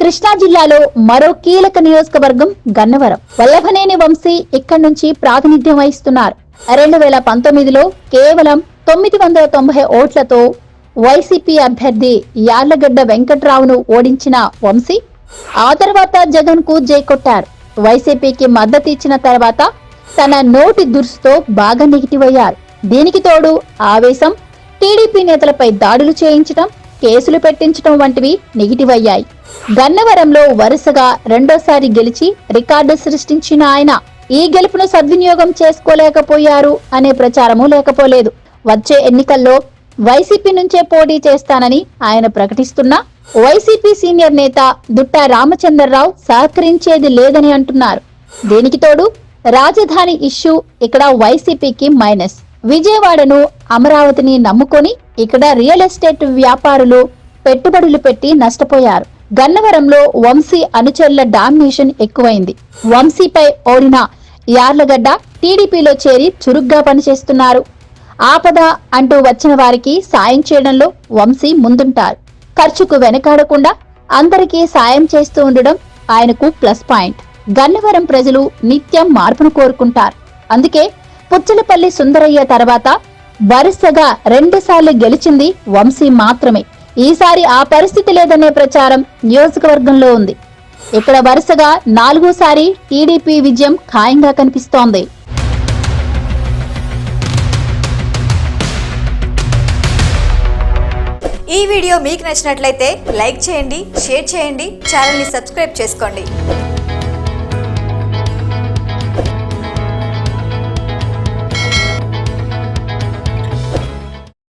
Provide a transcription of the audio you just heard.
కృష్ణా జిల్లాలో మరో కీలక నియోజకవర్గం గన్నవరం. వల్లభనేని వంశీ ఇక్కడి నుంచి ప్రాతినిధ్యం వహిస్తున్నారు. రెండు వేల పంతొమ్మిదిలో కేవలం తొమ్మిది వందల తొంభై ఓట్లతో వైసీపీ అభ్యర్థి యార్లగడ్డ వెంకట్రావును ఓడించిన వంశీ ఆ తర్వాత జగన్కు జై కొట్టారు. వైసీపీకి మద్దతు ఇచ్చిన తర్వాత తన నోటి దురుసుతో బాగా నెగిటివ్ అయ్యారు. దీనికి తోడు ఆవేశం టీడీపీ నేతలపై దాడులు చేయించడం కేసులు పెట్టించడం వంటివి నెగిటివ్ అయ్యాయి. గన్నవరంలో వరుసగా రెండోసారి గెలిచి రికార్డు సృష్టించిన ఆయన ఈ గెలుపును సద్వినియోగం చేసుకోలేకపోయారు అనే ప్రచారము లేకపోలేదు. వచ్చే ఎన్నికల్లో వైసీపీ నుంచే పోటీ చేస్తానని ఆయన ప్రకటిస్తున్నా వైసీపీ సీనియర్ నేత దుట్టా రామచంద్రరావు సహకరించేది లేదని అంటున్నారు. దీనికి తోడు రాజధాని ఇష్యూ ఇక్కడ వైసీపీకి మైనస్. విజయవాడను అమరావతిని నమ్ముకొని ఇక్కడ రియల్ ఎస్టేట్ వ్యాపారులు పెట్టుబడులు పెట్టి నష్టపోయారు. గన్నవరంలో వంశీ అనుచరుల డామినేషన్ ఎక్కువైంది. వంశీపై ఓడిన యార్లగడ్డ టీడీపీలో చేరి చురుగ్గా పనిచేస్తున్నారు. ఆపద అంటూ వచ్చిన వారికి సాయం చేయడంలో వంశీ ముందుంటారు. ఖర్చుకు వెనకాడకుండా అందరికీ సాయం చేస్తూ ఉండడం ఆయనకు ప్లస్ పాయింట్. గన్నవరం ప్రజలు నిత్యం మార్పును కోరుకుంటారు. అందుకే పుచ్చలపల్లి సుందరయ్య తర్వాత వరుసగా రెండుసార్లు గెలిచింది వంశీ మాత్రమే. ఈసారి ఆ పరిస్థితి లేదనే ప్రచారం నియోజకవర్గంలో ఉంది. ఇక్కడ వరుసగా నాలుగోసారి టీడీపీ విజయం ఖాయంగా కనిపిస్తోంది. ఈ వీడియో మీకు నచ్చినట్లయితే లైక్ చేయండి షేర్ చేయండి ఛానల్ని సబ్స్క్రైబ్ చేసుకోండి.